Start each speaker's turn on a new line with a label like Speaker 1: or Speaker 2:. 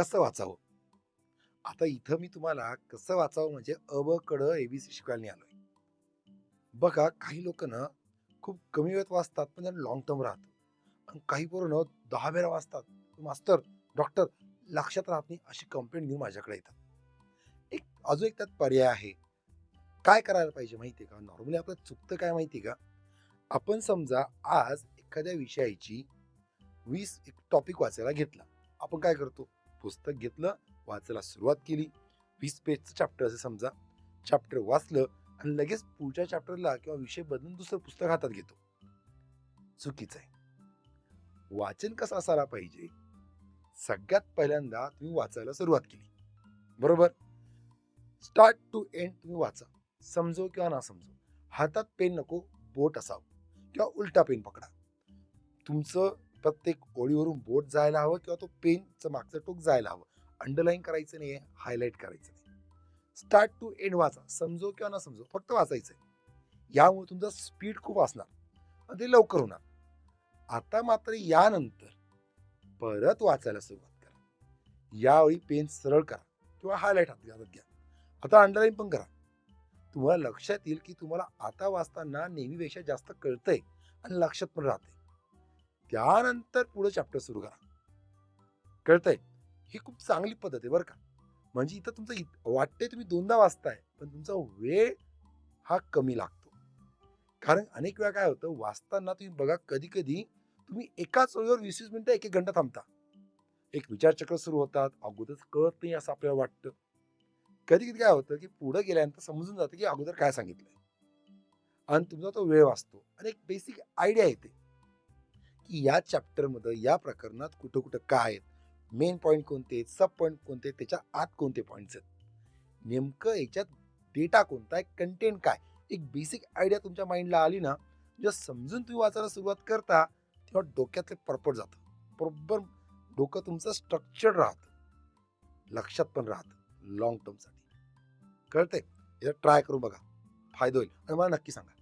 Speaker 1: कसं वाचावं? आता इथं मी तुम्हाला कसं वाचावं म्हणजे अब कड एबीसी शिकायला नाही आलोय बघा काही लोक ना खूप कमी वेळात वाचतात पण त्यांना लॉंग टर्म राहतं. आणि काही पोरं दहा वेळा वाचतात. मास्तर डॉक्टर लक्षात राहत नाही अशी कंप्लेंट घेऊन माझ्याकडे येतात. एक अजून एक त्यात पर्याय आहे. काय करायला पाहिजे माहिती आहे का? नॉर्मली आपलं चुकतं काय माहिती आहे का? आपण समजा आज एखाद्या विषयाची वीस एक टॉपिक वाचायला घेतला. आपण काय करतो? पुस्तक घेतलं वाचायला सुरुवात केली. वीस पेजचं चॅप्टर असं समजा. चॅप्टर वाचलं आणि लगेच पुढच्या चॅप्टरला किंवा विषय बदलून दुसरं पुस्तक हातात घेतो. चुकीचं आहे. वाचन कसं असायला पाहिजे? सगळ्यात पहिल्यांदा तुम्ही वाचायला सुरुवात केली. बरोबर? स्टार्ट टू एंड तुम्ही वाचा. समजो किंवा ना समजो. हातात पेन नको बोट असावं. किंवा उलटा पेन पकडा. तुमचं प्रत्येक ओळीवरून बोट जायला हवं किंवा तो पेनचं मागचं टोक जायला हवं. अंडरलाईन करायचं नाही आहे हायलाईट करायचं नाही स्टार्ट टू एंड वाचा. समजो किंवा न समजो फक्त वाचायचं आहे यामुळे तुमचा स्पीड खूप असणार आणि ते लवकर होणार. आता मात्र यानंतर परत वाचायला सुरुवात करा. यावेळी पेन सरळ करा किंवा हायलाईट हात हातात घ्या. आता अंडरलाईन पण करा. तुम्हाला लक्षात येईल की तुम्हाला आता वाचताना नेहमीपेक्षा जास्त कळतंय आणि लक्षात पण राहते त्यानंतर पुढं चॅप्टर सुरू करा. कळतंय? ही खूप चांगली पद्धत आहे बरं का. म्हणजे इथं तुमचं इत- वाटतंय तुम्ही दोनदा वाचताय पण तुमचा वेळ हा कमी लागतो. कारण अनेक वेळा काय होतं वाचताना तुम्ही बघा कधी कधी तुम्ही एकाच ओळीवर वीस वीस मिनिटं एक एक घंटा थांबता. एक विचारचक्र सुरू होतात अगोदरच कळत नाही असं आपल्याला वाटतं. कधी कधी काय होतं की पुढे गेल्यानंतर समजून जातं की अगोदर काय सांगितलंय. आणि तुमचा तो वेळ वाचतो. आणि एक बेसिक आयडिया येते. की या चॅप्टरमध्ये या प्रकरणात कुठं कुठं काय आहेत? मेन पॉईंट कोणते आहेत? सब पॉईंट कोणते आहेत? त्याच्या आत कोणते पॉईंट्स आहेत? नेमकं याच्यात डेटा कोणता आहे? कंटेंट काय? एक बेसिक आयडिया तुमच्या माइंडला आली ना जेव्हा समजून तुम्ही वाचायला सुरुवात करता तेव्हा डोक्यातले परपट जातं. बरोबर? डोकं तुमचं स्ट्रक्चर्ड राहतं. लक्षात पण राहतं. लॉंग टर्मसाठी कळतंय? याचा ट्राय करून बघा. फायदा होईल. आणि मला नक्की सांगा.